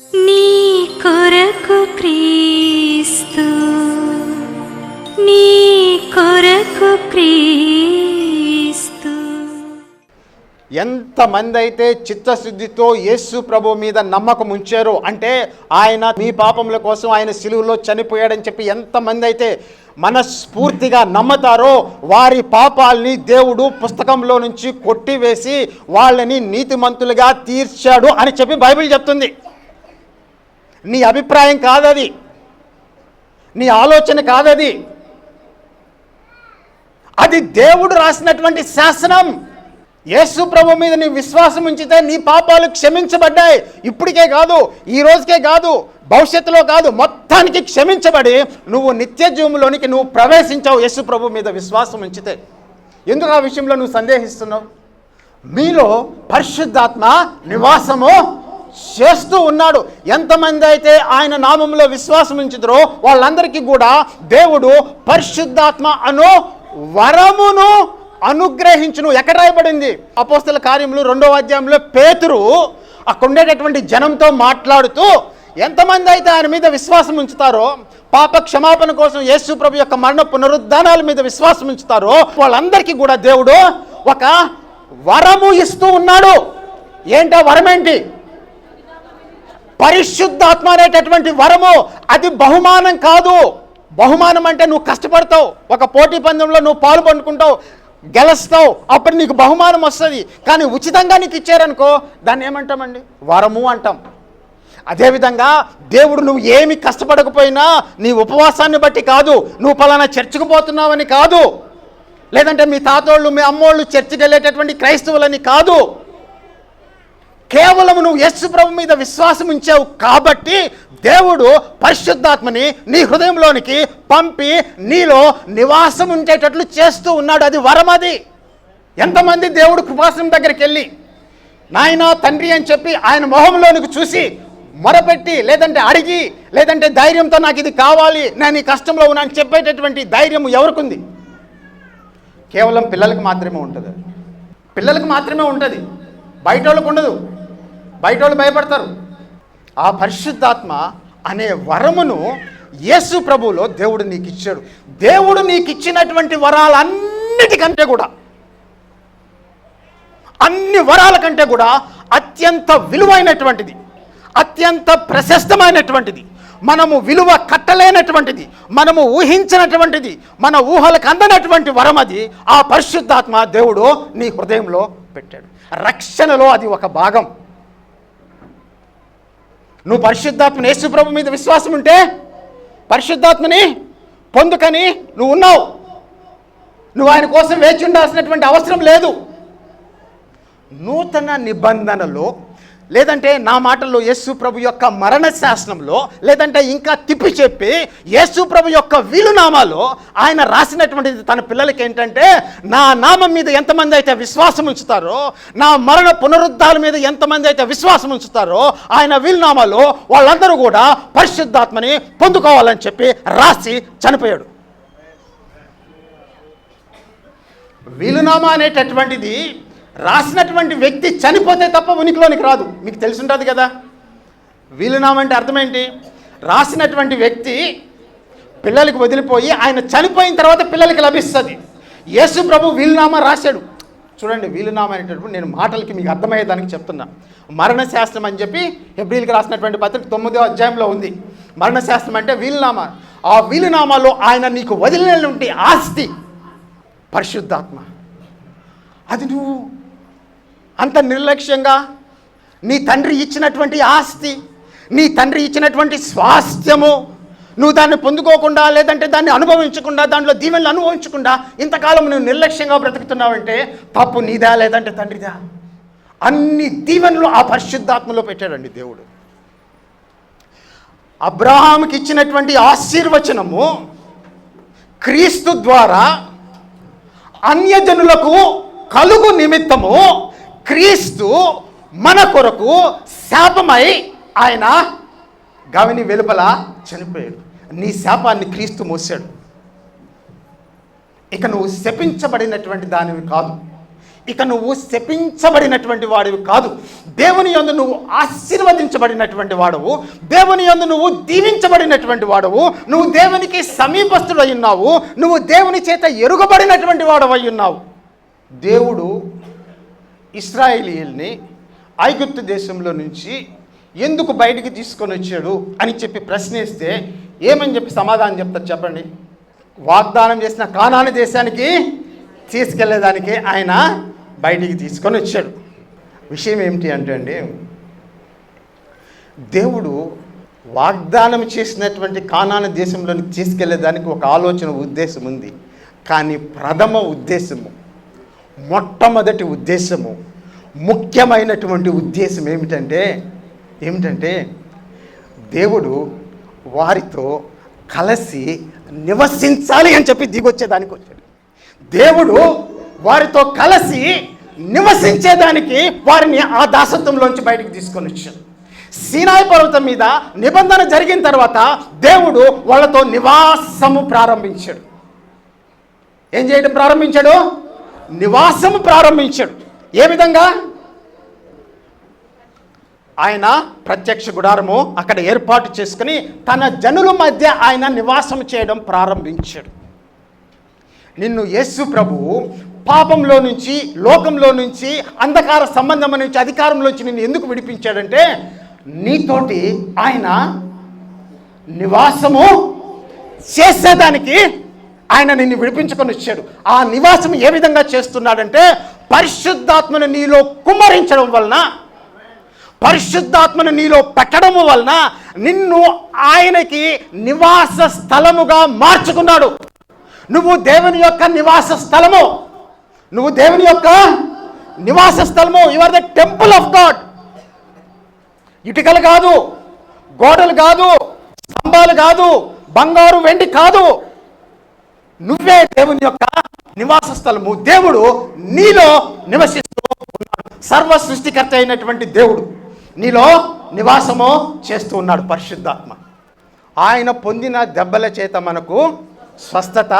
నీ కొరకు క్రీస్తు నీ కొరకు క్రీస్తు. ఎంతమంది అయితే చిత్తశుద్ధితో యేసు ప్రభు మీద నమ్మకం ఉంచారో అంటే ఆయన మీ పాపముల కోసం ఆయన సిలువులో చనిపోయాడని చెప్పి ఎంతమంది అయితే మనస్ఫూర్తిగా నమ్ముతారో వారి పాపాల్ని దేవుడు పుస్తకంలో నుంచి కొట్టివేసి వాళ్ళని నీతిమంతులుగా తీర్చాడు అని చెప్పి బైబిల్ చెప్తుంది. నీ అభిప్రాయం కాదది. నీ ఆలోచన కాదది. అది దేవుడు రాసినటువంటి శాసనం. యేసు ప్రభు మీద నీ విశ్వాసం ఉంచితే నీ పాపాలు క్షమించబడ్డాయి. ఇప్పటికే కాదు ఈ రోజుకే కాదు భవిష్యత్తులో కాదు మొత్తానికి క్షమించబడి నువ్వు నిత్య జీవంలోనికి నువ్వు ప్రవేశించావు యేసు ప్రభు మీద విశ్వాసం ఉంచితే. ఎందుకు ఆ విషయంలో నువ్వు సందేహిస్తున్నావు? మీలో పరిశుద్ధాత్మ నివాసము చేస్తూ ఉన్నాడు. ఎంతమంది అయితే ఆయన నామంలో విశ్వాసం ఉంచుతారో వాళ్ళందరికీ కూడా దేవుడు పరిశుద్ధాత్మ అను వరమును అనుగ్రహించును. ఎక్కడ రాయబడింది? అపోస్తల కార్యములు రెండవ అధ్యాయంలో పేతురు అక్కడ ఉండేటటువంటి జనంతో మాట్లాడుతూ ఎంతమంది అయితే ఆయన మీద విశ్వాసం ఉంచుతారో పాప క్షమాపణ కోసం యేసు ప్రభు యొక్క మరణ పునరుద్ధానాల మీద విశ్వాసం ఉంచుతారో వాళ్ళందరికీ కూడా దేవుడు ఒక వరము ఇస్తూ ఉన్నాడు. ఏంటో వరమేంటి? పరిశుద్ధాత్మ అనేటటువంటి వరము అది బహుమానం కాదు. బహుమానం అంటే నువ్వు కష్టపడతావు. ఒక పోటీ పందెంలో నువ్వు పాలు పండుకుంటావు గెలుస్తావు. అప్పుడు నీకు బహుమానం వస్తుంది. కానీ ఉచితంగా నీకు ఇచ్చారనుకో దాన్ని ఏమంటామండి? వరము అంటాం. అదేవిధంగా దేవుడు నువ్వు ఏమి కష్టపడకపోయినా నీ ఉపవాసాన్ని బట్టి కాదు. నువ్వు పలానా చర్చకు పోతున్నావని కాదు. లేదంటే మీ తాతోళ్ళు మీ అమ్మోళ్ళు చర్చికి వెళ్ళేటటువంటి క్రైస్తవులని కాదు. కేవలం నువ్వు యస్సు ప్రభు మీద విశ్వాసం ఉంచావు కాబట్టి దేవుడు పరిశుద్ధాత్మని నీ హృదయంలోనికి పంపి నీలో నివాసం ఉండేటట్లు చేస్తూ ఉన్నాడు. అది వరం అది. ఎంతమంది దేవుడు కృపాసనం దగ్గరికి వెళ్ళి నాయన తండ్రి అని చెప్పి ఆయన మొహంలోనికి చూసి మొరపెట్టి లేదంటే అడిగి లేదంటే ధైర్యంతో నాకు ఇది కావాలి నేను ఈ కష్టంలో ఉన్నా అని చెప్పేటటువంటి ధైర్యం ఎవరికుంది? కేవలం పిల్లలకు మాత్రమే ఉంటుంది. పిల్లలకు మాత్రమే ఉంటుంది. బయట వాళ్ళకు ఉండదు. బయట వాళ్ళు భయపడతారు. ఆ పరిశుద్ధాత్మ అనే వరమును యేసు ప్రభులో దేవుడు నీకు ఇచ్చాడు దేవుడు నీకు ఇచ్చినటువంటి వరాలన్నిటికంటే కూడా అన్ని వరాల కంటే కూడా అత్యంత విలువైనటువంటిది అత్యంత ప్రశస్తమైనటువంటిది మనము విలువ కట్టలేనటువంటిది మనము ఊహించినటువంటిది మన ఊహలకు అందనటువంటి వరం అది. ఆ పరిశుద్ధాత్మ దేవుడు నీ హృదయంలో పెట్టాడు. రక్షణలో అది ఒక భాగం. నువ్వు పరిశుద్ధాత్మని యేసుప్రభు మీద విశ్వాసం ఉంటే పరిశుద్ధాత్మని పొందుకని నువ్వు ఉన్నావు. నువ్వు ఆయన కోసం వేచి ఉండాల్సినటువంటి అవసరం లేదు. నూతన నిబంధనలో లేదంటే నా మాటల్లో యేసు ప్రభు యొక్క మరణ శాసనంలో లేదంటే ఇంకా తిప్పి చెప్పి యేసు ప్రభు యొక్క వీలునామాలో ఆయన రాసినటువంటిది తన పిల్లలకి ఏంటంటే నా నామం మీద ఎంతమంది అయితే విశ్వాసం ఉంచుతారో నా మరణ పునరుద్ధాల మీద ఎంతమంది అయితే విశ్వాసం ఉంచుతారో ఆయన వీలునామాలో వాళ్ళందరూ కూడా పరిశుద్ధాత్మని పొందుకోవాలని చెప్పి రాసి చనిపోయాడు. వీలునామా అనేటటువంటిది రాసినటువంటి వ్యక్తి చనిపోతే తప్ప ఉనికిలోనికి రాదు. మీకు తెలిసింటుంది కదా? వీలునామా అంటే అర్థం ఏంటి రాసినటువంటి వ్యక్తి పిల్లలకు వదిలిపోయి ఆయన చనిపోయిన తర్వాత పిల్లలకి లభిస్తుంది. యేసు ప్రభు వీలునామా రాశాడు. చూడండి వీలునామా అనేటప్పుడు నేను మాటలకి మీకు అర్థమయ్యేదానికి చెప్తున్నా. మరణశాస్త్రం అని చెప్పి ఎబ్రిల్కి రాసినటువంటి పత్రిక తొమ్మిదో అధ్యాయంలో ఉంది. మరణశాస్త్రం అంటే వీలునామా ఆ వీలునామాలో ఆయన నీకు వదిలినటువంటి ఆస్తి పరిశుద్ధాత్మ. అది నువ్వు అంత నిర్లక్ష్యంగా నీ తండ్రి ఇచ్చినటువంటి ఆస్తి నీ తండ్రి ఇచ్చినటువంటి స్వాస్థ్యము నువ్వు దాన్ని పొందుకోకుండా లేదంటే దాన్ని అనుభవించకుండా దాంట్లో దీవెనలు అనుభవించకుండా ఇంతకాలం నువ్వు నిర్లక్ష్యంగా బ్రతుకుతున్నావంటే తప్పు నీదా లేదంటే తండ్రిదా? అన్ని దీవెనలు ఆ పరిశుద్ధాత్మలో పెట్టాడండి దేవుడు. అబ్రహాంకి ఇచ్చినటువంటి ఆశీర్వచనము క్రీస్తు ద్వారా అన్యజనులకు కలుగు నిమిత్తము క్రీస్తు మన కొరకు శాపమై ఆయన గవిని వెలుపల చనిపోయాడు. నీ శాపాన్ని క్రీస్తు మోసాడు ఇక నువ్వు శపించబడినటువంటి దానివి కాదు. ఇక నువ్వు శపించబడినటువంటి వాడివి కాదు. దేవుని యందు నువ్వు ఆశీర్వదించబడినటువంటి వాడవు. దేవుని యందు నువ్వు దీవించబడినటువంటి వాడవు. నువ్వు దేవునికి సమీపస్తుడై ఉన్నావు. నువ్వు దేవుని చేత ఎరుగబడినటువంటి వాడవై ఉన్నావు. దేవుడు ఇస్రాయేలీల్ని ఐగుప్తు దేశంలో నుంచి ఎందుకు బయటికి తీసుకొని వచ్చాడు అని చెప్పి ప్రశ్నిస్తే ఏమని చెప్పి సమాధానం చెప్తారు చెప్పండి? వాగ్దానం చేసిన కానాని దేశానికి తీసుకెళ్ళేదానికి ఆయన బయటికి తీసుకొని వచ్చాడు. విషయం ఏమిటి అంటే అండి దేవుడు వాగ్దానం చేసినటువంటి కానాన దేశంలోని తీసుకెళ్ళేదానికి ఒక ఆలోచన ఉద్దేశం ఉంది. కానీ ప్రథమ ఉద్దేశము మొట్టమొదటి ఉద్దేశము ముఖ్యమైనటువంటి ఉద్దేశం ఏమిటంటే ఏమిటంటే దేవుడు వారితో కలిసి నివసించాలి అని చెప్పి దిగొచ్చేదానికి వచ్చాడు. దేవుడు వారితో కలిసి నివసించేదానికి వారిని ఆ దాసత్వంలోంచి బయటికి తీసుకొని వచ్చాడు. సీనాయి పర్వతం మీద నిబంధన జరిగిన తర్వాత దేవుడు వాళ్ళతో నివాసము ప్రారంభించాడు. ఏం చేయడం ప్రారంభించాడు? నివాసము ప్రారంభించాడు. ఏ విధంగా? ఆయన ప్రత్యక్ష గుడారము అక్కడ ఏర్పాటు చేసుకుని తన జనుల మధ్య ఆయన నివాసం చేయడం ప్రారంభించాడు. నిన్ను యేసు ప్రభువు పాపంలో నుంచి లోకంలో నుంచి అంధకార సంబంధం నుంచి అధికారంలోంచి నిన్ను ఎందుకు విడిపించాడంటే నీతోటి ఆయన నివాసము చేసేదానికి ఆయన నిన్ను విడిపించుకొని వచ్చాడు ఆ నివాసం ఏ విధంగా చేస్తున్నాడంటే పరిశుద్ధాత్మను నీలో కుమ్మరించడం వలన పరిశుద్ధాత్మను నీలో పెట్టడం వలన నిన్ను ఆయనకి నివాస స్థలముగా మార్చుకున్నాడు. నువ్వు దేవుని యొక్క నివాస స్థలము. నువ్వు దేవుని యొక్క నివాస స్థలము. You are the temple of God ఇటుకలు కాదు గోడలు కాదు స్తంభాలు కాదు బంగారు వెండి కాదు. నువ్వే దేవుని యొక్క నివాస స్థలము. దేవుడు నీలో నివసిస్తూ ఉన్నాడు. సర్వ సృష్టికర్త అయినటువంటి దేవుడు నీలో నివాసము చేస్తూ ఉన్నాడు పరిశుద్ధాత్మ. ఆయన పొందిన దెబ్బల చేత మనకు స్వస్థత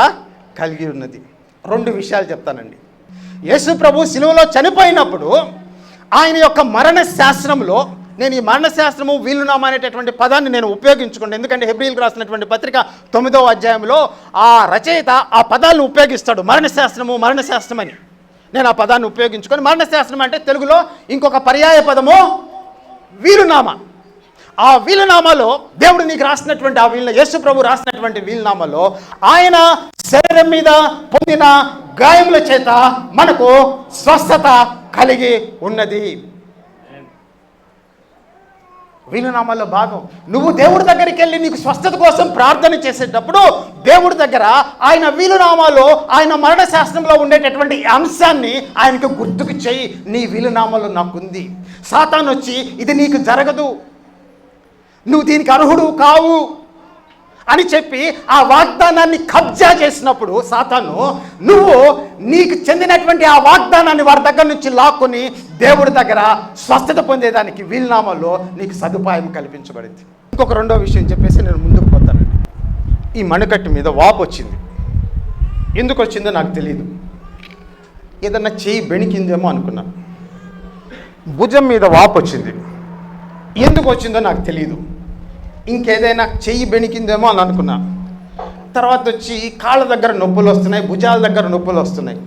కలిగి ఉన్నది. రెండు విషయాలు చెప్తానండి. యేసు ప్రభు సిలువలో చనిపోయినప్పుడు ఆయన యొక్క మరణ శాస్త్రంలో నేను ఈ మరణశాస్త్రము వీలునామా అనేటటువంటి పదాన్ని నేను ఉపయోగించుకోండి ఎందుకంటే హెబ్రిల్కి రాసినటువంటి పత్రిక తొమ్మిదవ అధ్యాయంలో ఆ రచయిత ఆ పదాలను ఉపయోగిస్తాడు. మరణశాస్త్రము మరణశాస్త్రం అని నేను ఆ పదాన్ని ఉపయోగించుకొని మరణశాస్త్రం అంటే తెలుగులో ఇంకొక పర్యాయ పదము వీలునామా. ఆ వీలునామాలో దేవుడు నీకు రాసినటువంటి ఆ వీలు యేసు ప్రభు రాసినటువంటి వీలునామాలో ఆయన శరీరం మీద పొందిన గాయముల చేత మనకు స్వస్థత కలిగి ఉన్నది. వీలునామాలో భాగం. నువ్వు దేవుడి దగ్గరికి వెళ్ళి నీకు స్వస్థత కోసం ప్రార్థన చేసేటప్పుడు దేవుడి దగ్గర ఆయన వీలునామాలో ఆయన మరణ శాస్త్రంలో ఉండేటటువంటి అంశాన్ని ఆయనకు గుర్తుకు చేయి. నీ వీలునామాలో నాకుంది. సాతాన్ వచ్చి ఇది నీకు జరగదు. నువ్వు దీనికి అర్హుడు కావు. అని చెప్పి ఆ వాగ్దానాన్ని కబ్జా చేసినప్పుడు సాతాను నువ్వు నీకు చెందినటువంటి ఆ వాగ్దానాన్ని వారి దగ్గర నుంచి లాక్కొని దేవుడి దగ్గర స్వస్థత పొందేదానికి వీలునామాలో నీకు సదుపాయం కల్పించబడింది. ఇంకొక రెండో విషయం చెప్పేసి నేను ముందుకు పోతానండి ఈ మణికట్టు మీద వాపు వచ్చింది. ఎందుకు వచ్చిందో నాకు తెలియదు ఏదన్నా చేయి బెణికిందేమో అనుకున్నాను భుజం మీద వాపు వచ్చింది. ఎందుకు వచ్చిందో నాకు తెలియదు ఇంకేదైనా చెయ్యి బెణికిందేమో అని అనుకున్నా. తర్వాత వచ్చి కాళ్ళ దగ్గర నొప్పులు వస్తున్నాయి భుజాల దగ్గర నొప్పులు వస్తున్నాయి.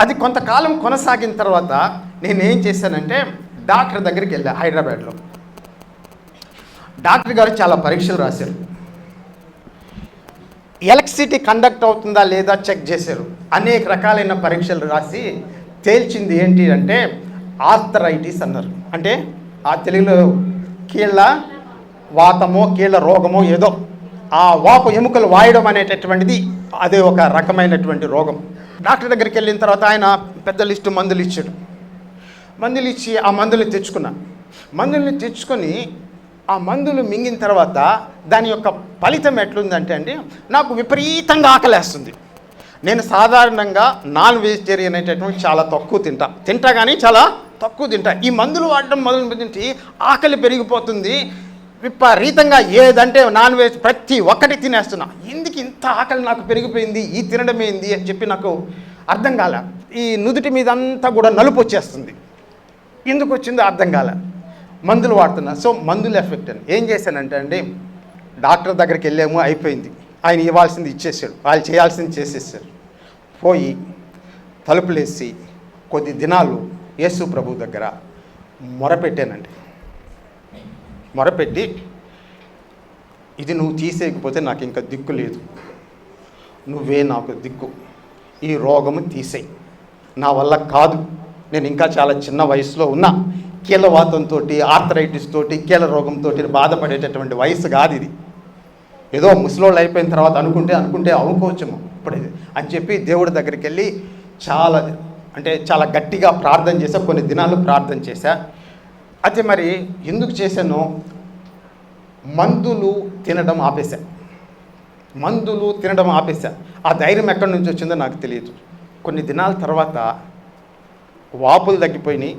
అది కొంతకాలం కొనసాగిన తర్వాత నేను ఏం చేశానంటే డాక్టర్ దగ్గరికి వెళ్ళా హైదరాబాద్లో. డాక్టర్ గారు చాలా పరీక్షలు రాశారు. ఎలక్ట్రిసిటీ కండక్ట్ అవుతుందా లేదా చెక్ చేశారు. అనేక రకాలైన పరీక్షలు రాసి తేల్చింది ఏంటి అంటే ఆర్థరైటిస్ అన్నారు. అంటే ఆ తెలుగులో కీళ్ళ వాతమో కీళ్ళ రోగమో ఏదో ఆ వాపు ఎముకలు వాయడం అనేటటువంటిది అదే ఒక రకమైనటువంటి రోగం. డాక్టర్ దగ్గరికి వెళ్ళిన తర్వాత ఆయన పెద్ద లిస్టు మందులు ఇచ్చాడు. మందులు ఇచ్చి ఆ మందులు తెచ్చుకున్నా. మందుల్ని తెచ్చుకొని ఆ మందులు మింగిన తర్వాత దాని యొక్క ఫలితం ఎట్లుందంటే అండి నాకు విపరీతంగా ఆకలేస్తుంది. నేను సాధారణంగా నాన్ వెజిటేరియన్ అనేటటువంటి చాలా తక్కువ తింటా. తింటా కానీ చాలా తక్కువ తింటా. ఈ మందులు వాడడం మొదలుపెట్టి ఆకలి పెరిగిపోతుంది. విపరీతంగా ఏదంటే నాన్ వెజ్ ప్రతి ఒక్కటి తినేస్తున్నా. ఎందుకు ఇంత ఆకలి నాకు పెరిగిపోయింది? ఈ తినడం ఏంది? అని చెప్పి నాకు అర్థం కాల. ఈ నుదుటి మీద అంతా కూడా నలుపు వచ్చేస్తుంది. ఎందుకు వచ్చిందో అర్థం కాల. మందులు వాడుతున్నా. సో మందులు ఎఫెక్ట్ అని. ఏం చేశానంటే అండి డాక్టర్ దగ్గరికి వెళ్ళాము అయిపోయింది. ఆయన ఇవ్వాల్సింది ఇచ్చేసాడు. వాళ్ళు చేయాల్సింది చేసేసారు. పోయి తలుపులేసి కొద్ది దినాలు యేసు ప్రభు దగ్గర మొరపెట్టానండి. మొరపెట్టి ఇది నువ్వు తీసేయకపోతే నాకు ఇంకా దిక్కు లేదు. నువ్వే నాకు దిక్కు. ఈ రోగము తీసేయి. నా వల్ల కాదు. నేను ఇంకా చాలా చిన్న వయసులో ఉన్నా. కీలవాతంతో ఆర్థరైటిస్ తోటి కీల రోగంతో బాధపడేటటువంటి వయసు కాదు ఇది. ఏదో ముసలోళ్ళు అయిపోయిన తర్వాత అనుకుంటే అనుకుంటే అనుకోవచ్చేమో ఇప్పుడు ఇది అని చెప్పి దేవుడి దగ్గరికి వెళ్ళి చాలా అంటే చాలా గట్టిగా ప్రార్థన చేశా. కొన్ని దినాలు ప్రార్థన చేశా. అయితే మరి ఎందుకు చేశానో మందులు తినడం ఆపేశా. మందులు తినడం ఆపేశా. ఆ ధైర్యం ఎక్కడి నుంచి వచ్చిందో నాకు తెలియదు. కొన్ని దినాల తర్వాత వాపులు తగ్గిపోయినాయి.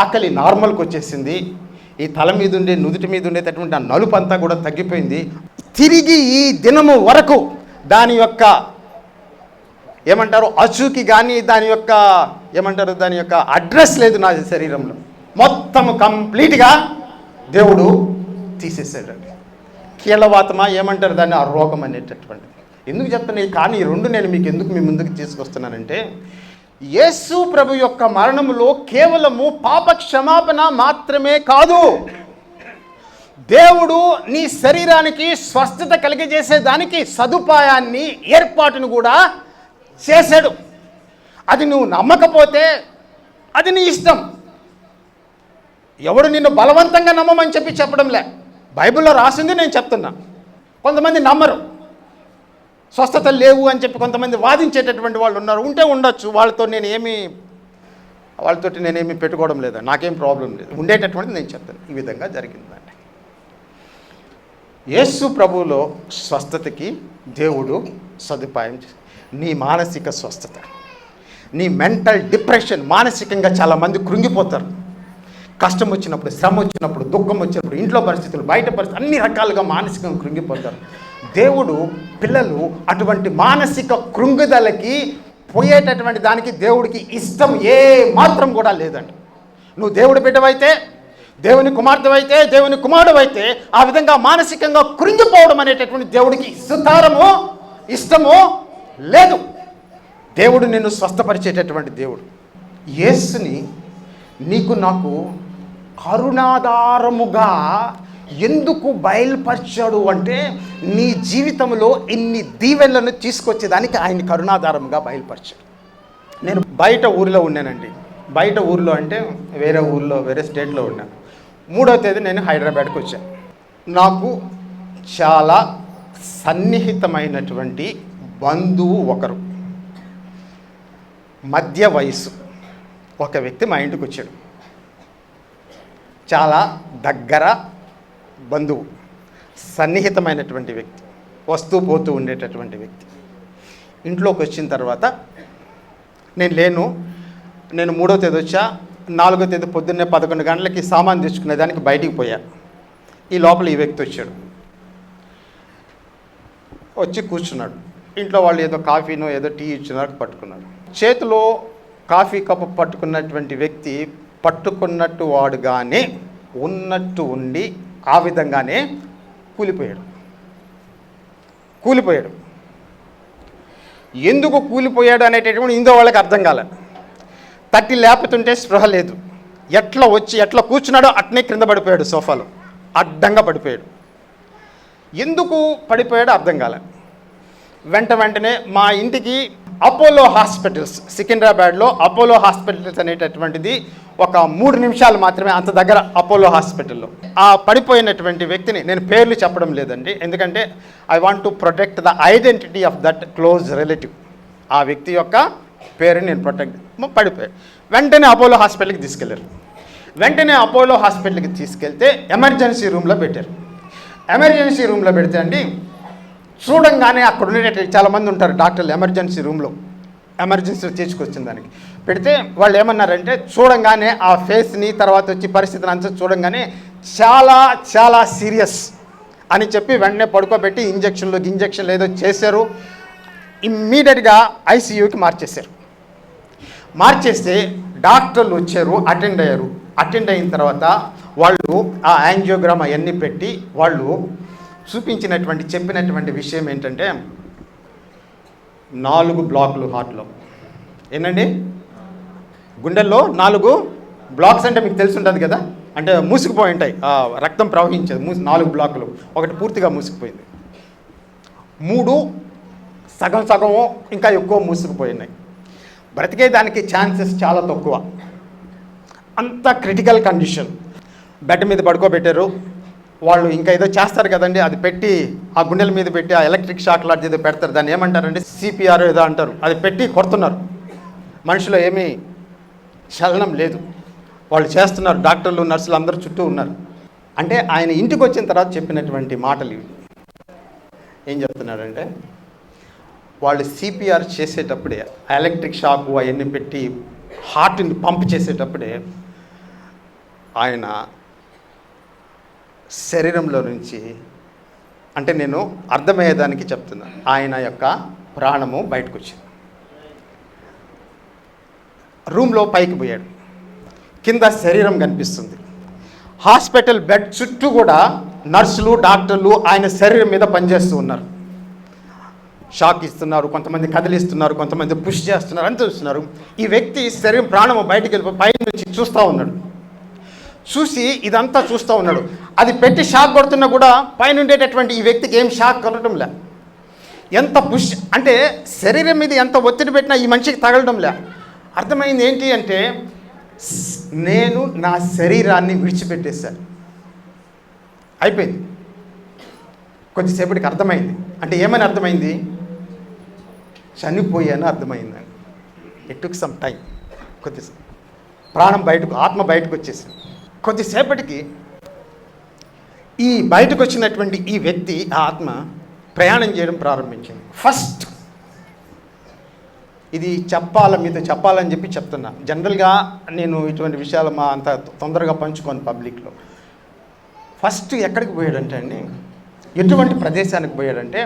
ఆకలి నార్మల్కి వచ్చేసింది. ఈ తల మీద ఉండే నుదుటి మీద ఉండేటటువంటి ఆ నలుపు అంతా కూడా తగ్గిపోయింది. తిరిగి ఈ దినము వరకు దాని యొక్క ఏమంటారు అచుకి కానీ దాని యొక్క ఏమంటారు దాని యొక్క అడ్రస్ లేదు నా శరీరంలో. మొత్తం కంప్లీట్గా దేవుడు తీసేసాడండి. కీలవాతమా ఏమంటారు దాన్ని? ఆ రోగం అనేటటువంటిది. ఎందుకు చెప్తున్నాయి కానీ ఈ రెండు నేను మీకు ఎందుకు మీ ముందుకు తీసుకొస్తున్నానంటే యేసు ప్రభు యొక్క మరణములో కేవలము పాప క్షమాపణ మాత్రమే కాదు. దేవుడు నీ శరీరానికి స్వస్థత కలిగజేసేదానికి సదుపాయాన్ని ఏర్పాటును కూడా చేశాడు. అది నువ్వు నమ్మకపోతే అది నీ ఇష్టం. ఎవడు నిన్ను బలవంతంగా నమ్మమని చెప్పి చెప్పడంలే. బైబిల్లో రాసింది నేను చెప్తున్నా. కొంతమంది నమ్మరు. స్వస్థత లేవు అని చెప్పి కొంతమంది వాదించేటటువంటి వాళ్ళు ఉన్నారు. ఉంటే ఉండొచ్చు. వాళ్ళతో నేను ఏమి వాళ్ళతో నేనేమి పెట్టుకోవడం లేదు? నాకేం ప్రాబ్లం లేదు. ఉండేటటువంటిది నేను చెప్తాను. ఈ విధంగా జరిగిందండి. యేసు ప్రభువులో స్వస్థతకి దేవుడు సదుపాయం నీ మానసిక స్వస్థత నీ మెంటల్ డిప్రెషన్ మానసికంగా చాలామంది కృంగిపోతారు. కష్టం వచ్చినప్పుడు శ్రమ వచ్చినప్పుడు దుఃఖం వచ్చినప్పుడు ఇంట్లో పరిస్థితులు బయట పరిస్థితులు అన్ని రకాలుగా మానసికంగా కృంగిపోతారు. దేవుడు పిల్లలు అటువంటి మానసిక కృంగుదలకి పోయేటటువంటి దానికి దేవుడికి ఇష్టం ఏ మాత్రం కూడా లేదండి. నువ్వు దేవుడి బిడ్డవైతే దేవుని కుమార్తెవైతే దేవుని కుమారుడవైతే ఆ విధంగా మానసికంగా కృంగిపోవడం అనేటటువంటి దేవుడికి సుతారము ఇష్టము లేదు. దేవుడు నిన్ను స్వస్థపరిచేటటువంటి దేవుడు. యేసుని నీకు నాకు కరుణాధారముగా ఎందుకు బయలుపరిచాడు అంటే నీ జీవితంలో ఇన్ని దీవెనలను తీసుకొచ్చేదానికి ఆయన కరుణాధారముగా బయలుపరిచాడు. నేను బయట ఊరిలో ఉన్నానండి. బయట ఊర్లో అంటే వేరే ఊర్లో వేరే స్టేట్లో ఉన్నాను మూడో తేదీ నేను హైదరాబాద్కి వచ్చాను నాకు చాలా సన్నిహితమైనటువంటి బంధువు ఒకరు. మధ్య వయసు ఒక వ్యక్తి మా ఇంటికి వచ్చాడు. చాలా దగ్గర బంధువు సన్నిహితమైనటువంటి వ్యక్తి వస్తూ పోతూ ఉండేటటువంటి వ్యక్తి. ఇంట్లోకి వచ్చిన తర్వాత నేను లేను నేను మూడో తేదీ వచ్చా నాలుగో తేదీ పొద్దున్నే పదకొండు గంటలకి సామాన్ తెచ్చుకునే దానికి బయటికి పోయా. ఈ లోపల ఈ వ్యక్తి వచ్చాడు. వచ్చి కూర్చున్నాడు. ఇంట్లో వాళ్ళు ఏదో కాఫీనో ఏదో టీ ఇచ్చినారు పట్టుకున్నాడు. చేతిలో కాఫీ కప్పు పట్టుకున్నటువంటి వ్యక్తి పట్టుకున్నట్టు వాడుగానే ఉన్నట్టు ఉండి ఆ విధంగానే కూలిపోయాడు. కూలిపోయాడు. ఎందుకు కూలిపోయాడు అనేటటువంటి ఇందో వాళ్ళకి అర్థం కాలే. తట్టి లేపుతుంటే స్పృహ లేదు. ఎట్లా వచ్చి ఎట్లా కూర్చున్నాడో అట్నే క్రింద పడిపోయాడు సోఫాలో. అడ్డంగా పడిపోయాడు. ఎందుకు పడిపోయాడో అర్థం కాలే. వెంట వెంటనే మా ఇంటికి అపోలో హాస్పిటల్స్ సికింద్రాబాద్లో అపోలో హాస్పిటల్స్ అనేటటువంటిది ఒక మూడు నిమిషాలు మాత్రమే అంత దగ్గర అపోలో హాస్పిటల్లో. ఆ పడిపోయినటువంటి వ్యక్తిని నేను పేర్లు చెప్పడం లేదండి. ఎందుకంటే I want to protect the identity of that close relative ఆ వ్యక్తి యొక్క పేరుని నేను ప్రొటెక్ట్ పడిపోయాడు వెంటనే అపోలో హాస్పిటల్కి తీసుకెళ్ళారు. వెంటనే అపోలో హాస్పిటల్కి తీసుకెళ్తే ఎమర్జెన్సీ రూమ్లో పెట్టారు. ఎమర్జెన్సీ రూమ్లో పెడితే అండి చూడంగానే అక్కడ ఉండేటట్టు చాలామంది ఉంటారు డాక్టర్లు ఎమర్జెన్సీ రూమ్లో. ఎమర్జెన్సీ తీసుకొచ్చిన దానికి. పెడితే వాళ్ళు ఏమన్నారంటే చూడంగానే ఆ ఫేస్ని తర్వాత వచ్చి పరిస్థితిని అంతా చూడంగానే చాలా చాలా సీరియస్ అని చెప్పి వెంటనే పడుకోబెట్టి ఇంజక్షన్లు ఇంజక్షన్లు ఏదో చేశారు. ఇమ్మీడియట్గా ఐసీయూకి మార్చేశారు. మార్చేస్తే డాక్టర్లు వచ్చారు అటెండ్ అయ్యారు. అటెండ్ అయిన తర్వాత వాళ్ళు ఆ యాంజియోగ్రామ్ అవన్నీ పెట్టి వాళ్ళు చూపించినటువంటి చెప్పినటువంటి విషయం ఏంటంటే నాలుగు బ్లాక్లు హార్ట్లో. ఏంటండి? గుండెల్లో నాలుగు బ్లాక్స్ అంటే మీకు తెలిసి ఉంటుంది కదా? అంటే మూసుకుపోయి ఉంటాయి. రక్తం ప్రవహించేది. మూసి నాలుగు బ్లాకులు. ఒకటి పూర్తిగా మూసుకుపోయింది. మూడు సగం సగం ఇంకా ఎక్కువ మూసుకుపోయినాయి. బ్రతికే దానికి ఛాన్సెస్ చాలా తక్కువ. అంత క్రిటికల్ కండిషన్. బెడ్ మీద పడుకోబెట్టారు. వాళ్ళు ఇంకా ఏదో చేస్తారు కదండి. అది పెట్టి ఆ గుండెల మీద పెట్టి ఆ ఎలక్ట్రిక్ షాక్ లాంటిది ఏదో పెడతారు. దాన్ని ఏమంటారంటే సిపిఆర్ ఏదో అంటారు. అది పెట్టి కొడుతున్నారు. మనిషిలో ఏమీ చలనం లేదు. వాళ్ళు చేస్తున్నారు. డాక్టర్లు నర్సులు అందరూ చుట్టూ ఉన్నారు. అంటే ఆయన ఇంటికి వచ్చిన తర్వాత చెప్పినటువంటి మాటలు ఇవి. ఏం చెప్తున్నాడంటే వాళ్ళు సిపిఆర్ చేసేటప్పుడే ఎలక్ట్రిక్ షాక్ అవన్నీ పెట్టి హార్ట్ని పంప్ చేసేటప్పుడే ఆయన శరీరంలో నుంచి అంటే నేను అర్థమయ్యేదానికి చెప్తున్నాను ఆయన యొక్క ప్రాణము బయటకు వచ్చింది రూమ్లో పైకి పోయాడు. కింద శరీరం కనిపిస్తుంది. హాస్పిటల్ బెడ్ చుట్టూ కూడా నర్సులు డాక్టర్లు ఆయన శరీరం మీద పనిచేస్తూ ఉన్నారు. షాక్ ఇస్తున్నారు కొంతమంది కదిలిస్తున్నారు కొంతమంది పుష్ చేస్తున్నారు అని చూస్తున్నారు. ఈ వ్యక్తి శరీరం ప్రాణము బయటికి వెళ్ళిపోయి పై నుంచి చూస్తూ ఉన్నాడు. చూసి ఇదంతా చూస్తూ ఉన్నాడు. అది పెట్టి షాక్ కొడుతున్నా కూడా పైన ఉండేటటువంటి ఈ వ్యక్తికి ఏం షాక్ కలగడం లే. ఎంత పుష్ అంటే శరీరం మీద ఎంత ఒత్తిడి పెట్టినా ఈ మనిషికి తగలడం లే. అర్థమైంది ఏంటి అంటే నేను నా శరీరాన్ని విడిచిపెట్టేశాను అయిపోయింది. కొద్దిసేపటికి అర్థమైంది. అంటే ఏమని అర్థమైంది? చనిపోయాను అర్థమైందని ఇట్ టుక్ సమ్ టైం కొద్దిసేపు ప్రాణం బయటకు ఆత్మ బయటకు వచ్చేసింది కొద్దిసేపటికి ఈ బయటకు వచ్చినటువంటి ఈ వ్యక్తి ఆ ఆత్మ ప్రయాణం చేయడం ప్రారంభించింది. ఫస్ట్ ఇది చెప్పాల మీతో చెప్పాలని చెప్పి చెప్తున్నా. జనరల్గా నేను ఇటువంటి విషయాలు మా అంత తొందరగా పంచుకోను పబ్లిక్లో. ఫస్ట్ ఎక్కడికి పోయాడంటే అండి ఎటువంటి ప్రదేశానికి పోయాడంటే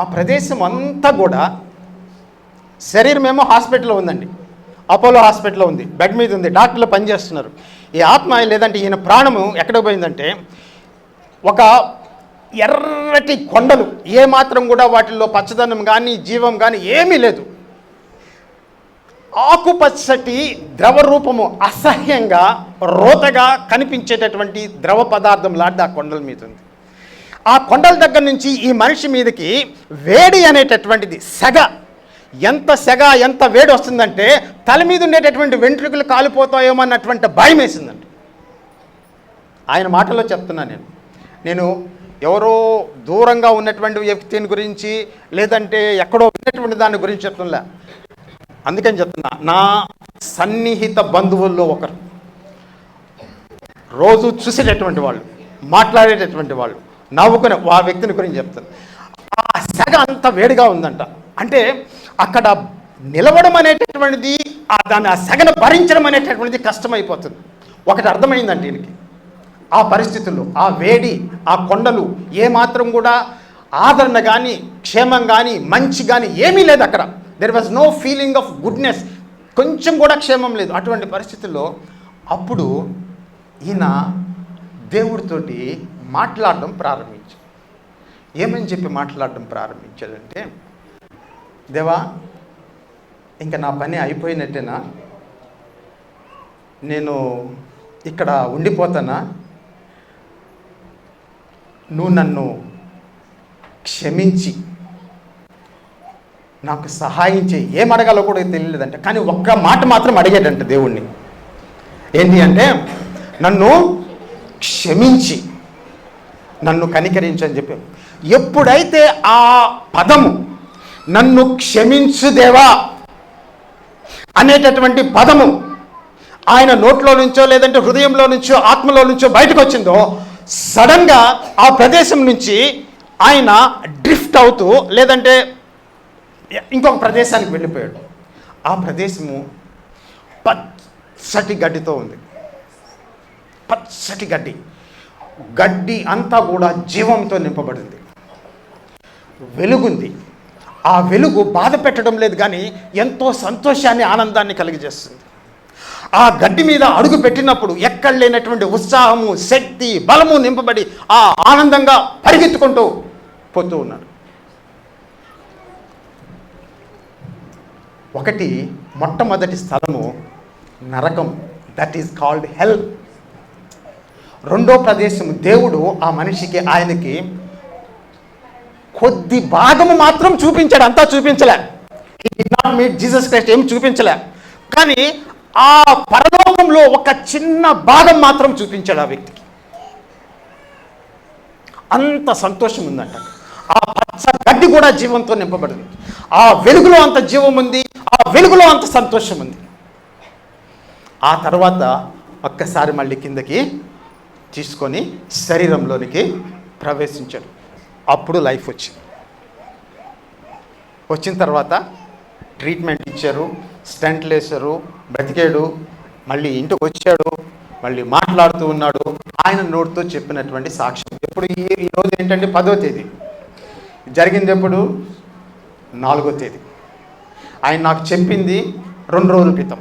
ఆ ప్రదేశం అంతా కూడా శరీరం ఏమో హాస్పిటల్లో ఉందండి. అపోలో హాస్పిటల్లో ఉంది బెడ్ మీద ఉంది డాక్టర్లు పనిచేస్తున్నారు. ఈ ఆత్మ లేదంటే ఈయన ప్రాణము ఎక్కడికి పోయిందంటే ఒక ఎర్రటి కొండలు ఏ మాత్రం కూడా వాటిల్లో పచ్చదనం కానీ జీవం కానీ ఏమీ లేదు. ఆకుపచ్చటి ద్రవ రూపము అసహ్యంగా రోతగా కనిపించేటటువంటి ద్రవ పదార్థం లాంటి ఆ కొండల మీద ఉంది. ఆ కొండల దగ్గర నుంచి ఈ మనిషి మీదకి వేడి అనేటటువంటిది సెగ. ఎంత సెగ ఎంత వేడి వస్తుందంటే తల మీద ఉండేటటువంటి వెంట్రుకలు కాలిపోతాయేమో అన్నటువంటి భయం వేసిందండి ఆయన మాటల్లో చెప్తున్నా నేను. నేను ఎవరో దూరంగా ఉన్నటువంటి వ్యక్తిని గురించి లేదంటే ఎక్కడో ఉన్నటువంటి దాని గురించి చెప్తున్నా. అందుకని చెప్తున్నా నా సన్నిహిత బంధువుల్లో ఒకరు. రోజు చూసేటటువంటి వాళ్ళు మాట్లాడేటటువంటి వాళ్ళు నవ్వుకునే ఆ వ్యక్తిని గురించి చెప్తాను. ఆ సెగ అంత వేడిగా ఉందంట. అంటే అక్కడ నిలవడం అనేటటువంటిది ఆ దాన్ని ఆ సెగను భరించడం అనేటటువంటిది కష్టమైపోతుంది. ఒకటి అర్థమైందండి దీనికి ఆ పరిస్థితుల్లో ఆ వేడి ఆ కొండలు ఏమాత్రం కూడా ఆదరణ కానీ క్షేమం కానీ మంచి కానీ ఏమీ లేదు అక్కడ. There was no feeling of goodness కొంచెం కూడా క్షేమం లేదు. అటువంటి పరిస్థితుల్లో అప్పుడు ఈయన దేవుడితోటి మాట్లాడడం ప్రారంభించాడు. ఏమని చెప్పి మాట్లాడడం ప్రారంభించాడంటే దేవా ఇంకా నా పని అయిపోయినట్టేనా? నేను ఇక్కడ ఉండిపోతానా? నువ్వు నన్ను క్షమించి నాకు సహాయం చేయి. ఏం అడగాలో కూడా తెలియలేదంట. కానీ ఒక్క మాట మాత్రం అడిగాడంట దేవుణ్ణి. ఏంటి అంటే నన్ను క్షమించి నన్ను కనికరించని చెప్పి. ఎప్పుడైతే ఆ పదము నన్ను క్షమించు దేవా అనేటటువంటి పదము ఆయన నోట్లో నుంచో లేదంటే హృదయంలో నుంచో ఆత్మలో నుంచో బయటకు వచ్చిందో సడన్గా ఆ ప్రదేశం నుంచి ఆయన డ్రిఫ్ట్ అవుతూ లేదంటే ఇంకొక ప్రదేశానికి వెళ్ళిపోయాడు. ఆ ప్రదేశము పచ్చటి గడ్డితో ఉంది. పచ్చటి గడ్డి. గడ్డి అంతా కూడా జీవంతో నింపబడింది. వెలుగుంది. ఆ వెలుగు బాధ పెట్టడం లేదు కానీ ఎంతో సంతోషాన్ని ఆనందాన్ని కలిగజేస్తుంది. ఆ గడ్డి మీద అడుగు పెట్టినప్పుడు ఎక్కడ లేనటువంటి ఉత్సాహము శక్తి బలము నింపబడి ఆ ఆనందంగా పరిగెత్తుకుంటూ పోతూ ఉన్నాడు. ఒకటి మొట్టమొదటి స్థలము నరకం. దట్ ఈస్ కాల్డ్ హెల్ రెండో ప్రదేశం దేవుడు ఆ మనిషికి ఆయనకి కొద్ది భాగము మాత్రం చూపించాడు. అంతా చూపించలే. నాట్ మీట్ జీసస్ క్రైస్ట్ ఏం చూపించలే. కానీ ఆ పరలోకంలో ఒక చిన్న భాగం మాత్రం చూపించాడు ఆ వ్యక్తికి. అంత సంతోషం ఉందంట. ఆ పచ్చ గడ్డి కూడా జీవంతో నింపబడింది. ఆ వెలుగులో అంత జీవం ఉంది. ఆ వెలుగులో అంత సంతోషం ఉంది. ఆ తర్వాత ఒక్కసారి మళ్ళీ కిందకి తీసుకొని శరీరంలోనికి ప్రవేశించాడు. అప్పుడు లైఫ్ వచ్చింది. వచ్చిన తర్వాత ట్రీట్మెంట్ ఇచ్చారు స్టంట్లు వేశారు బ్రతికాడు మళ్ళీ ఇంటికి వచ్చాడు మళ్ళీ మాట్లాడుతూ ఉన్నాడు. ఆయన నోటితో చెప్పినటువంటి సాక్ష్యం. ఎప్పుడు ఈ ఈ రోజు ఏంటంటే పదో తేదీ. జరిగింది ఎప్పుడు? నాలుగో తేదీ. ఆయన నాకు చెప్పింది రెండు రోజుల క్రితం.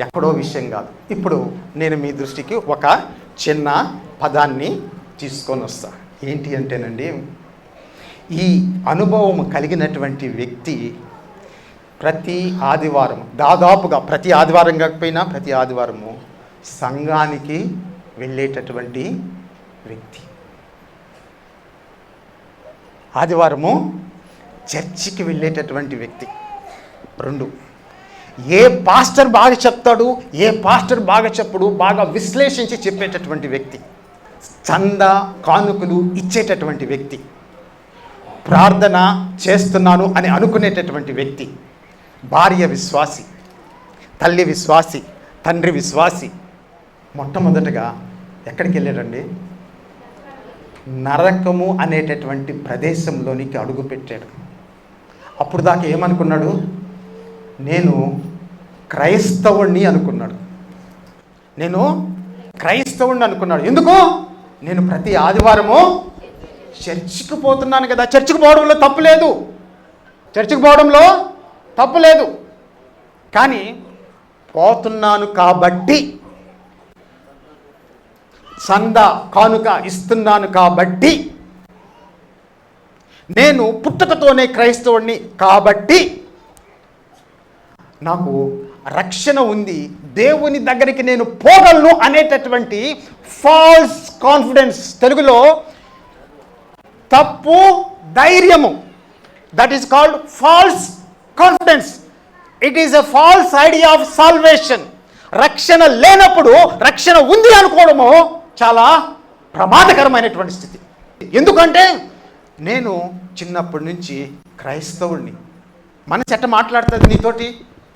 ఎక్కడో విషయం కాదు. ఇప్పుడు నేను మీ దృష్టికి ఒక చిన్న పదాన్ని తీసుకొని వస్తా. ఏంటి అంటేనండి ఈ అనుభవం కలిగినటువంటి వ్యక్తి ప్రతి ఆదివారం దాదాపుగా ప్రతి ఆదివారం కాకపోయినా ప్రతి ఆదివారము సంఘానికి వెళ్ళేటటువంటి వ్యక్తి. ఆదివారము చర్చికి వెళ్ళేటటువంటి వ్యక్తి. రెండు ఏ పాస్టర్ బాగా చెప్తాడు ఏ పాస్టర్ బాగా చెప్పడు బాగా విశ్లేషించి చెప్పేటటువంటి వ్యక్తి. చంద కానుకలు ఇచ్చేటటువంటి వ్యక్తి. ప్రార్థన చేస్తున్నాను అని అనుకునేటటువంటి వ్యక్తి. భార్య విశ్వాసి తల్లి విశ్వాసి తండ్రి విశ్వాసి. మొట్టమొదటగా ఎక్కడికి వెళ్ళాడండి? నరకము అనేటటువంటి ప్రదేశంలోనికి అడుగుపెట్టాడు అప్పుడు దాకా ఏమనుకున్నాడు? నేను క్రైస్తవుణ్ణి అనుకున్నాడు. నేను క్రైస్తవుణ్ణి అనుకున్నాడు. ఎందుకు? నేను ప్రతి ఆదివారము చర్చికి పోతున్నాను కదా. చర్చికి పోవడంలో తప్పు లేదు. చర్చికి పోవడంలో తప్పు లేదు. కానీ పోతున్నాను కాబట్టి సంద కానుక ఇస్తున్నాను కాబట్టి నేను పుట్టుకతోనే క్రైస్తవుణ్ణి కాబట్టి నాకు రక్షణ ఉంది. దేవుని దగ్గరికి నేను పోగలను అనేటటువంటి ఫాల్స్ కాన్ఫిడెన్స్ తెలుగులో తప్పు ధైర్యము. That is called false confidence it is a false idea of salvation రక్షణ లేనప్పుడు రక్షణ ఉంది అనుకోవడము చాలా ప్రమాదకరమైనటువంటి స్థితి. ఎందుకంటే నేను చిన్నప్పటి నుంచి క్రైస్తవుడిని మనసు ఎట్ట మాట్లాడుతుంది నీతోటి.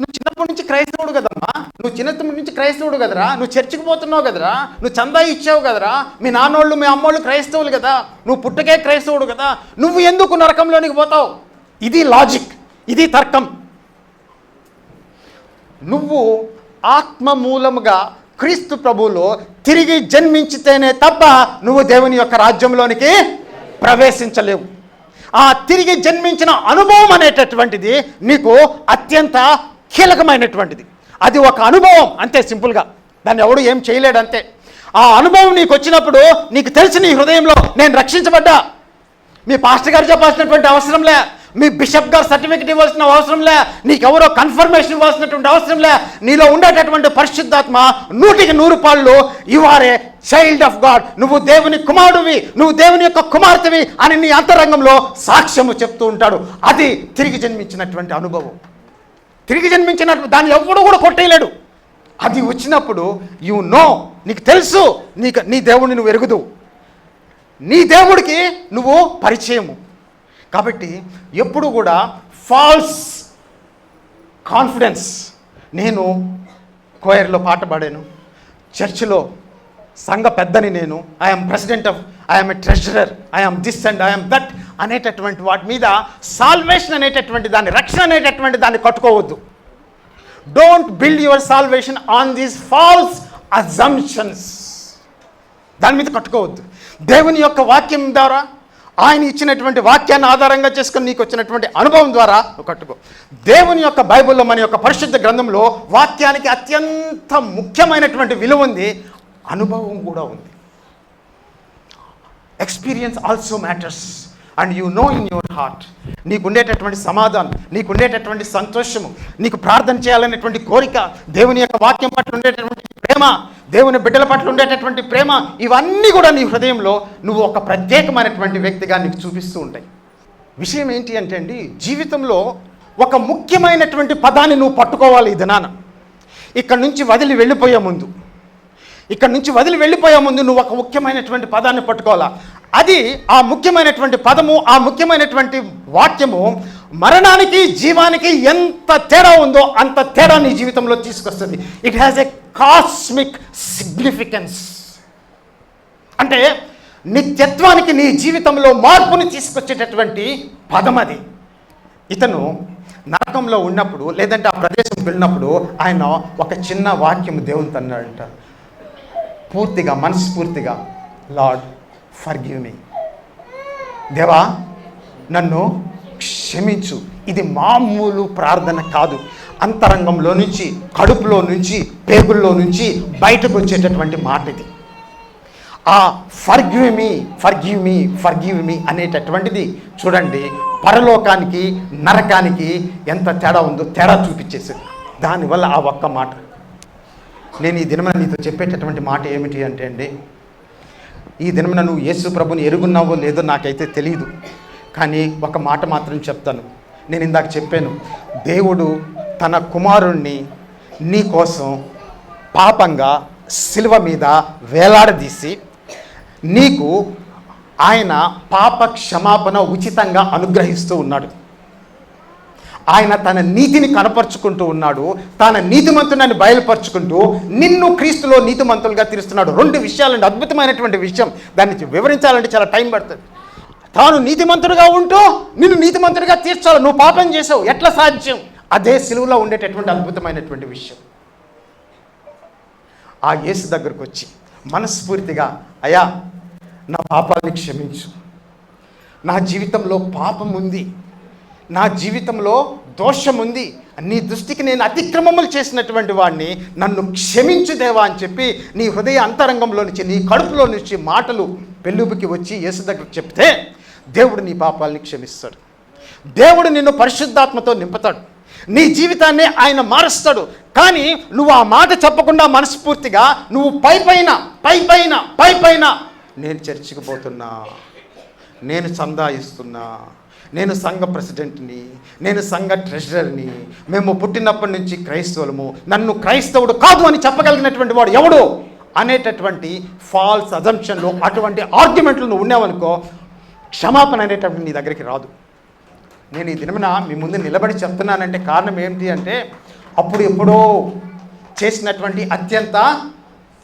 నువ్వు చిన్నప్పటి నుంచి క్రైస్తవుడు కదమ్మా నువ్వు చిన్నప్పటి నుంచి క్రైస్తవుడు కదరా? నువ్వు చర్చికి పోతున్నావు కదరా? నువ్వు చందా ఇచ్చావు కదరా? మీ నాన్నోళ్ళు మీ అమ్మోళ్ళు క్రైస్తవులు కదా? నువ్వు పుట్టకే క్రైస్తవుడు కదా? నువ్వు ఎందుకు నరకంలోనికి పోతావు? ఇది లాజిక్ ఇది తర్కం. నువ్వు ఆత్మ మూలముగా క్రీస్తు ప్రభువులో తిరిగి జన్మించితేనే తప్ప నువ్వు దేవుని యొక్క రాజ్యంలోనికి ప్రవేశించలేవు. ఆ తిరిగి జన్మించిన అనుభవం అనేటటువంటిది నీకు అత్యంత కీలకమైనటువంటిది. అది ఒక అనుభవం అంతే సింపుల్గా. దాన్ని ఎవడు ఏం చేయలేడు అంతే ఆ అనుభవం నీకు వచ్చినప్పుడు నీకు తెలిసి నీ హృదయంలో నేను రక్షించబడ్డా. మీ పాస్టర్ గారు చెప్పాల్సినటువంటి అవసరం లే. మీ బిషప్ గారు సర్టిఫికెట్ ఇవ్వాల్సిన అవసరం లే. నీకెవరో కన్ఫర్మేషన్ ఇవ్వాల్సినటువంటి అవసరం లే. నీలో ఉండేటటువంటి పరిశుద్ధాత్మ నూటికి నూరు పాళ్ళు ఇవారే చైల్డ్ ఆఫ్ గాడ్ నువ్వు దేవుని కుమారుడివి. నువ్వు దేవుని యొక్క కుమార్తెవి అని నీ అంతరంగంలో సాక్ష్యము చెప్తూ ఉంటాడు. అది తిరిగి జన్మించినటువంటి అనుభవం. తిరిగి జన్మించిన దాన్ని ఎవడు కూడా కొట్టేయలేడు. అది వచ్చినప్పుడు యు నో నీకు తెలుసు. నీకు నీ దేవుడిని నువ్వు ఎరుగుదు నీ దేవుడికి నువ్వు పరిచయము. కాబట్టి ఎప్పుడు కూడా ఫాల్స్ కాన్ఫిడెన్స్ నేను కోయర్లో పాట పాడాను. చర్చిలో సంఘ పెద్దని నేను. I'm president of I'm a treasurer I'm this and I'm that అనేటటువంటి వాటి మీద సాల్వేషన్ అనేటటువంటి దాన్ని రక్షణ అనేటటువంటి దాన్ని కట్టుకోవద్దు. Don't build your salvation on these false assumptions దాని మీద కట్టుకోవద్దు. దేవుని యొక్క వాక్యం ద్వారా ఆయన ఇచ్చినటువంటి వాక్యాన్ని ఆధారంగా చేసుకుని నీకు వచ్చినటువంటి అనుభవం ద్వారా కట్టుకో. దేవుని యొక్క బైబిల్లో మన యొక్క పరిశుద్ధ గ్రంథంలో వాక్యానికి అత్యంత ముఖ్యమైనటువంటి విలువ ఉంది. అనుభవం కూడా ఉంది. Experience also matters and you know in your heart నీకు ఉండేటటువంటి సమాధానం నీకు ఉండేటటువంటి సంతోషము నీకు ప్రార్థన చేయాలనేటువంటి కోరిక దేవుని యొక్క వాక్యం పట్ల ఉండేటటువంటి ప్రేమ దేవుని బిడ్డల పట్ల ఉండేటటువంటి ప్రేమ ఇవన్నీ కూడా నీ హృదయంలో నువ్వు ఒక ప్రత్యేకమైనటువంటి వ్యక్తిగా నీకు చూపిస్తూ ఉంటాయి. విషయం ఏంటి అంటే అండి జీవితంలో ఒక ముఖ్యమైనటువంటి పదాన్ని నువ్వు పట్టుకోవాలి ఈ దినాన. ఇక్కడ నుంచి వదిలి వెళ్ళిపోయే ముందు ఇక్కడ నుంచి వదిలి వెళ్ళిపోయే ముందు నువ్వు ఒక ముఖ్యమైనటువంటి పదాన్ని పట్టుకోవాలా? అది ఆ ముఖ్యమైనటువంటి పదము ఆ ముఖ్యమైనటువంటి వాక్యము మరణానికి జీవానికి ఎంత తేడా ఉందో అంత తేడా నీ జీవితంలో తీసుకొస్తుంది. It has a cosmic significance అంటే నిత్యత్వానికి నీ జీవితంలో మార్పుని తీసుకొచ్చేటటువంటి పదం అది. ఇతను నరకంలో ఉన్నప్పుడు లేదంటే ఆ ప్రదేశం వెళ్ళినప్పుడు ఆయన ఒక చిన్న వాక్యం దేవుని అన్నాడంట పూర్తిగా మనస్ఫూర్తిగా లార్డ్ ఫర్ గివ్ మీ దేవా నన్ను క్షమించు. ఇది మామూలు ప్రార్థన కాదు. అంతరంగంలో నుంచి కడుపులో నుంచి పేగుల్లో నుంచి బయటకు వచ్చేటటువంటి మాట ఇది. ఆ forgive me forgive me forgive me అనేటటువంటిది చూడండి పరలోకానికి నరకానికి ఎంత తేడా ఉందో తేడా చూపించేసింది దానివల్ల ఆ ఒక్క మాట. నేను ఈ దినమున నీతో చెప్పేటటువంటి మాట ఏమిటి అంటే అండి ఈ దినమున నువ్వు యేసు ప్రభుని ఎరుగున్నావో లేదో నాకైతే తెలియదు కానీ ఒక మాట మాత్రం చెప్తాను. నేను ఇందాక చెప్పాను దేవుడు తన కుమారుణ్ణి నీ కోసం పాపంగా శిలువ మీద వేలాడదీసి నీకు ఆయన పాప క్షమాపణ ఉచితంగా అనుగ్రహిస్తూ ఉన్నాడు. ఆయన తన నీతిని కనపరుచుకుంటూ ఉన్నాడు. తన నీతిమంతునని బయలుపరుచుకుంటూ నిన్ను క్రీస్తులో నీతిమంతులుగా తీరుస్తున్నాడు. రెండు విషయాలండి. అద్భుతమైనటువంటి విషయం. దాన్ని వివరించాలంటే చాలా టైం పడుతుంది. తాను నీతిమంతుడుగా ఉంటూ నిన్ను నీతిమంతుడిగా తీర్చాలి. నువ్వు పాపం చేసావు. ఎట్లా సాధ్యం? అదే సిలువలో ఉండేటటువంటి అద్భుతమైనటువంటి విషయం. ఆ యేసు దగ్గరకు వచ్చి మనస్ఫూర్తిగా అయ్యా నా పాపాన్ని క్షమించు. నా జీవితంలో పాపం ఉంది. నా జీవితంలో దోషం ఉంది నీ దృష్టికి నేను అతిక్రమములు చేసినటువంటి వాడిని నన్ను క్షమించు దేవా అని చెప్పి నీ హృదయ అంతరంగంలో నుంచి నీ కడుపులో నుంచి మాటలు పెళ్ళుబుకి వచ్చి యేసు దగ్గర చెప్తే దేవుడు నీ పాపాలని క్షమిస్తాడు. దేవుడు నిన్ను పరిశుద్ధాత్మతో నింపుతాడు. నీ జీవితాన్ని ఆయన మారుస్తాడు. కానీ నువ్వు ఆ మాట చెప్పకుండా మనస్ఫూర్తిగా నువ్వు పై పైన పై పైన పై పైన నేను చర్చికి పోతున్నా. నేను చందా ఇస్తున్నా నేను సంఘ ప్రెసిడెంట్ని నేను సంఘ ట్రెజరర్ని మేము పుట్టినప్పటి నుంచి క్రైస్తవులము. నన్ను క్రైస్తవుడు కాదు అని చెప్పగలిగినటువంటి వాడు ఎవడు? అనేటటువంటి ఫాల్స్ అజంప్షన్లు అటువంటి ఆర్గ్యుమెంట్లు నువ్వు ఉన్నావనుకో క్షమాపణ అనేటటువంటి నీ దగ్గరికి రాదు. నేను ఈ దినమున మీ ముందు నిలబడి చెప్తున్నానంటే కారణం ఏంటి అంటే అప్పుడు ఎప్పుడో చేసినటువంటి అత్యంత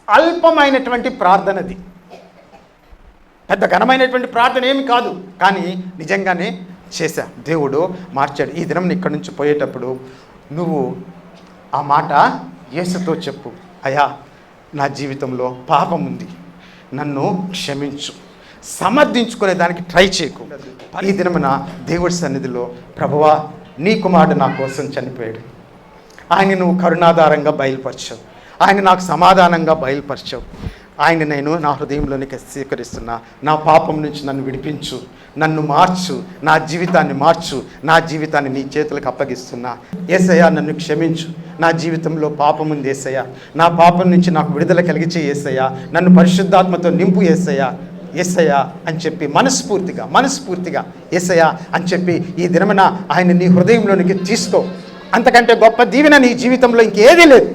అల్పమైనటువంటి ప్రార్థనది పెద్ద ఘనమైనటువంటి ప్రార్థన ఏమి కాదు. కానీ నిజంగానే చేశా. దేవుడు మార్చాడు. ఈ దినం ఇక్కడి నుంచి పోయేటప్పుడు నువ్వు ఆ మాట యేసుతో చెప్పు. అయ్యా నా జీవితంలో పాపం ఉంది. నన్ను క్షమించు. సమర్థించుకునే దానికి ట్రై చేయకు. ఈ దినమున దేవుడి సన్నిధిలో ప్రభువా నీ కుమారుడు నా కోసం చనిపోయాడు. ఆయన నువ్వు కరుణాధారంగా బయలుపరిచావు. ఆయన నాకు సమాధానంగా బయలుపరిచావు. ఆయన నేను నా హృదయంలోనికి స్వీకరిస్తున్నా నా పాపం నుంచి నన్ను విడిపించు నన్ను మార్చు నా జీవితాన్ని మార్చు నా జీవితాన్ని నీ చేతులకు అప్పగిస్తున్నా. ఏసయ్యా నన్ను క్షమించు. నా జీవితంలో పాపం ఉంది ఏసయ్యా. నా పాపం నుంచి నాకు విడుదల కలిగించే ఏసయ్యా. నన్ను పరిశుద్ధాత్మతో నింపు ఏసయ్యా. ఎస్సయ్యా అని చెప్పి మనస్ఫూర్తిగా మనస్ఫూర్తిగా ఎస్సయ్యా అని చెప్పి ఈ దినమున ఆయన నీ హృదయంలోనికి తీసుకో. అంతకంటే గొప్ప దీవెన నీ జీవితంలో ఇంకేదీ లేదు.